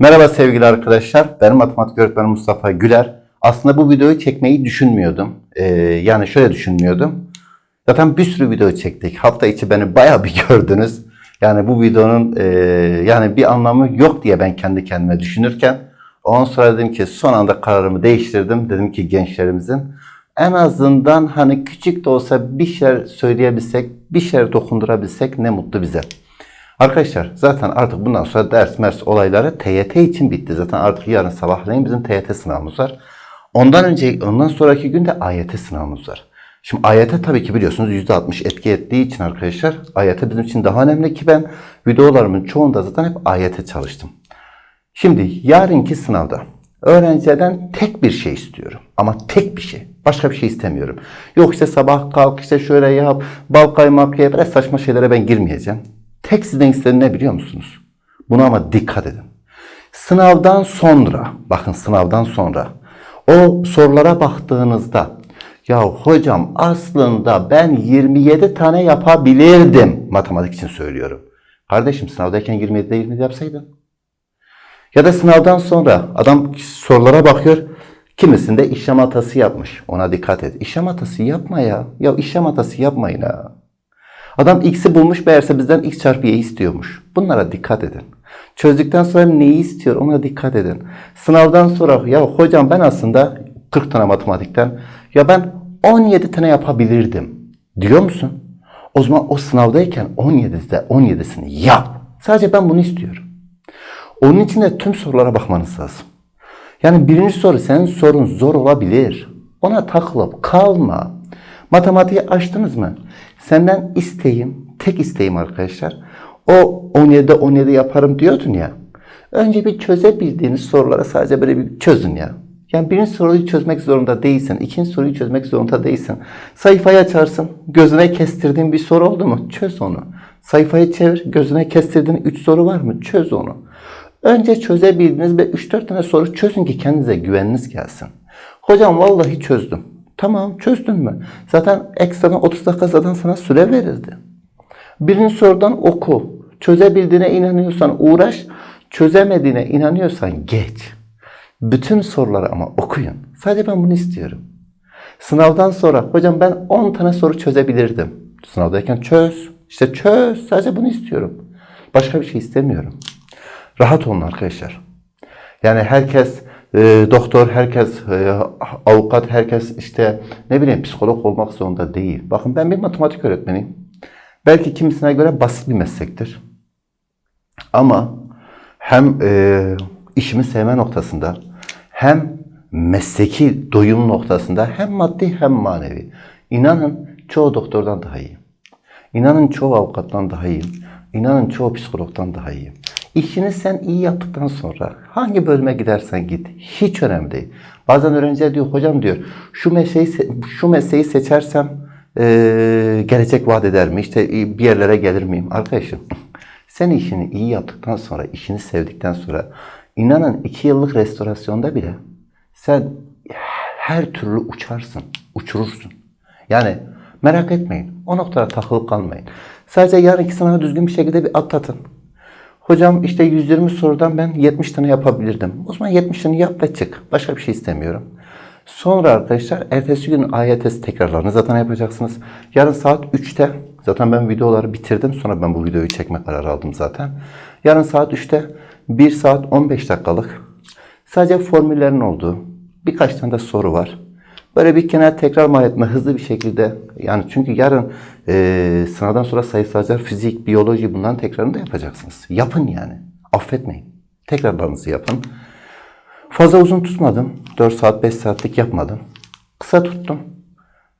Merhaba sevgili arkadaşlar. Ben matematik öğretmeni Mustafa Güler. Aslında bu videoyu çekmeyi düşünmüyordum. Ee, yani şöyle düşünmüyordum. Zaten bir sürü video çektik. Hafta içi beni bayağı bir gördünüz. Yani bu videonun e, yani bir anlamı yok diye ben kendi kendime düşünürken ondan sonra dedim ki son anda kararımı değiştirdim. Dedim ki gençlerimizin en azından hani küçük de olsa bir şeyler söyleyebilsek, bir şeyler dokundurabilsek ne mutlu bize. Arkadaşlar zaten artık bundan sonra ders mers olayları TYT için bitti. Zaten artık yarın sabahleyin bizim TYT sınavımız var. Ondan önce ondan sonraki günde AYT sınavımız var. Şimdi AYT tabii ki biliyorsunuz %60 etki ettiği için arkadaşlar AYT bizim için daha önemli ki ben videolarımın çoğunda zaten hep AYT çalıştım. Şimdi yarınki sınavda öğrenciden tek bir şey istiyorum. Ama tek bir şey. Başka bir şey istemiyorum. Yok işte sabah kalk işte şöyle yap, bal kaymak. Böyle saçma şeylere ben girmeyeceğim. Tek sizden istediğim ne biliyor musunuz? Buna ama dikkat edin. Sınavdan sonra, bakın sınavdan sonra o sorulara baktığınızda ya hocam aslında ben 27 tane yapabilirdim. Matematik için söylüyorum. Kardeşim sınavdayken 27'de 27 yapsaydın. Ya da sınavdan sonra adam sorulara bakıyor. Kimisinde işlem hatası yapmış. Ona dikkat et. İşlem hatası yapma ya. Ya işlem hatası yapmayın ha. Adam x'i bulmuş meğerse bizden x çarpı y istiyormuş. Bunlara dikkat edin. Çözdükten sonra neyi istiyor ona dikkat edin. Sınavdan sonra ya hocam ben aslında 40 tane matematikten ya ben 17 tane yapabilirdim diyor musun? O zaman o sınavdayken 17'de 17'sini yap. Sadece ben bunu istiyorum. Onun için de tüm sorulara bakmanız lazım. Yani birinci soru senin sorun zor olabilir. Ona takılıp kalma. Matematiği açtınız mı? Senden isteğim, tek isteğim arkadaşlar. O 17'de 17 yaparım diyordun ya. Önce bir çözebildiğiniz sorulara sadece böyle bir çözün ya. Yani birinci soruyu çözmek zorunda değilsin. ikinci soruyu çözmek zorunda değilsin. Sayfayı açarsın. Gözüne kestirdiğin bir soru oldu mu? Çöz onu. Sayfayı çevir. Gözüne kestirdiğin 3 soru var mı? Çöz onu. Önce çözebildiğiniz ve 3-4 tane soru çözün ki kendinize güveniniz gelsin. Hocam vallahi çözdüm. Tamam çözdün mü? Zaten ekstradan 30 dakika zaten sana süre verildi. Birinci sorudan oku. Çözebildiğine inanıyorsan uğraş. Çözemediğine inanıyorsan geç. Bütün soruları ama okuyun. Sadece ben bunu istiyorum. Sınavdan sonra hocam ben 10 tane soru çözebilirdim. Sınavdayken çöz. İşte çöz. Sadece bunu istiyorum. Başka bir şey istemiyorum. Rahat olun arkadaşlar. Yani herkes e, doktor, herkes e, avukat, herkes işte ne bileyim psikolog olmak zorunda değil. Bakın ben bir matematik öğretmeniyim. Belki kimisine göre basit bir meslektir. Ama hem e, işimi sevme noktasında hem mesleki doyum noktasında hem maddi hem manevi. İnanın çoğu doktordan daha iyiyim. İnanın çoğu avukattan daha iyiyim. İnanın çoğu psikologdan daha iyiyim. İşini sen iyi yaptıktan sonra hangi bölüme gidersen git hiç önemli değil. Bazen öğrenciler diyor hocam diyor şu mesleği şu mesleği seçersem eee, gelecek vaat eder mi? İşte bir yerlere gelir miyim? Arkadaşım sen işini iyi yaptıktan sonra işini sevdikten sonra inanın iki yıllık restorasyonda bile sen her türlü uçarsın, uçurursun. Yani merak etmeyin. O noktada takılıp kalmayın. Sadece yarınki sınavı düzgün bir şekilde bir atlatın. Hocam işte 120 sorudan ben 70 tane yapabilirdim. O zaman 70 tane yap ve çık. Başka bir şey istemiyorum. Sonra arkadaşlar ertesi gün AYT tekrarlarını zaten yapacaksınız. Yarın saat 3'te zaten ben videoları bitirdim. Sonra ben bu videoyu çekme kararı aldım zaten. Yarın saat 3'te 1 saat 15 dakikalık sadece formüllerin olduğu birkaç tane de soru var. Böyle bir genel tekrar mahiyetine hızlı bir şekilde yani çünkü yarın e, sınavdan sonra sayısalcılar, fizik, biyoloji bunların tekrarını da yapacaksınız. Yapın yani. Affetmeyin. Tekrarlarınızı yapın. Fazla uzun tutmadım. 4 saat, 5 saatlik yapmadım. Kısa tuttum.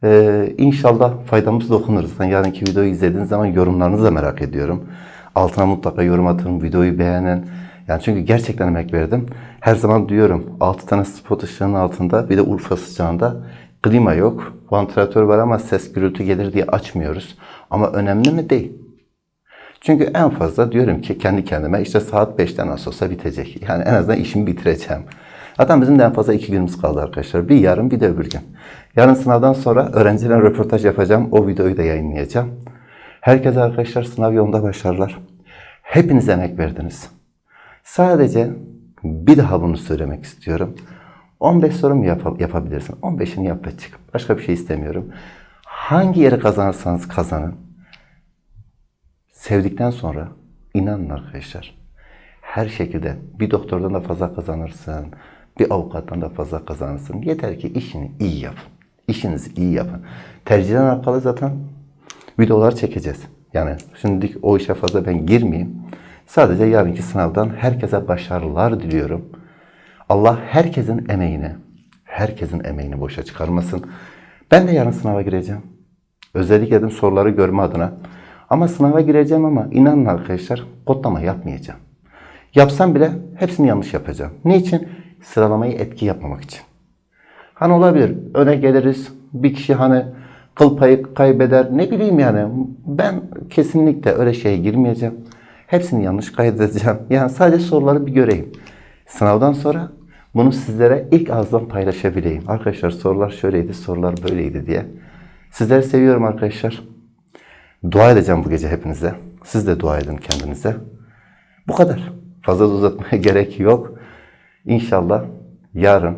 Ee, inşallah faydamız dokunur. Zaten yarınki videoyu izlediğiniz zaman yorumlarınızı da merak ediyorum. Altına mutlaka yorum atın, videoyu beğenin. Yani çünkü gerçekten emek verdim. Her zaman diyorum 6 tane spot ışığının altında bir de Urfa sıcağında klima yok. Vantilatör var ama ses gürültü gelir diye açmıyoruz. Ama önemli mi? Değil. Çünkü en fazla diyorum ki kendi kendime işte saat 5'ten nasıl olsa bitecek. Yani en azından işimi bitireceğim. Zaten bizim de en fazla iki günümüz kaldı arkadaşlar. Bir yarın bir de öbür gün. Yarın sınavdan sonra öğrencilerle röportaj yapacağım. O videoyu da yayınlayacağım. Herkese arkadaşlar sınav yolunda başarılar. Hepiniz emek verdiniz. Sadece Bir daha bunu söylemek istiyorum. 15 soru mu yap- yapabilirsin? 15'ini yap ve çık. Başka bir şey istemiyorum. Hangi yeri kazanırsanız kazanın. Sevdikten sonra inanın arkadaşlar. Her şekilde bir doktordan da fazla kazanırsın. Bir avukattan da fazla kazanırsın. Yeter ki işini iyi yapın. İşinizi iyi yapın. Tercihden alakalı zaten videolar çekeceğiz. Yani şimdilik o işe fazla ben girmeyeyim. Sadece yarınki sınavdan herkese başarılar diliyorum. Allah herkesin emeğini, herkesin emeğini boşa çıkarmasın. Ben de yarın sınava gireceğim. Özellikle dedim soruları görme adına. Ama sınava gireceğim ama inanın arkadaşlar kodlama yapmayacağım. Yapsam bile hepsini yanlış yapacağım. Niçin? Sıralamayı etki yapmamak için. Hani olabilir öne geliriz bir kişi hani kıl payı kaybeder ne bileyim yani ben kesinlikle öyle şeye girmeyeceğim. Hepsini yanlış kaydedeceğim. Yani sadece soruları bir göreyim. Sınavdan sonra bunu sizlere ilk ağızdan paylaşabileyim. Arkadaşlar sorular şöyleydi, sorular böyleydi diye. Sizleri seviyorum arkadaşlar. Dua edeceğim bu gece hepinize. Siz de dua edin kendinize. Bu kadar. Fazla uzatmaya gerek yok. İnşallah yarın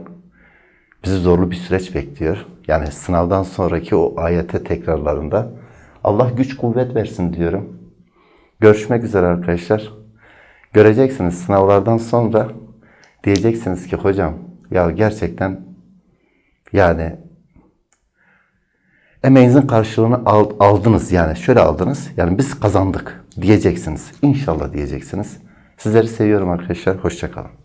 bizi zorlu bir süreç bekliyor. Yani sınavdan sonraki o ayete tekrarlarında Allah güç kuvvet versin diyorum. Görüşmek üzere arkadaşlar. Göreceksiniz sınavlardan sonra diyeceksiniz ki hocam ya gerçekten yani emeğinizin karşılığını al- aldınız yani şöyle aldınız yani biz kazandık diyeceksiniz. İnşallah diyeceksiniz. Sizleri seviyorum arkadaşlar. Hoşçakalın.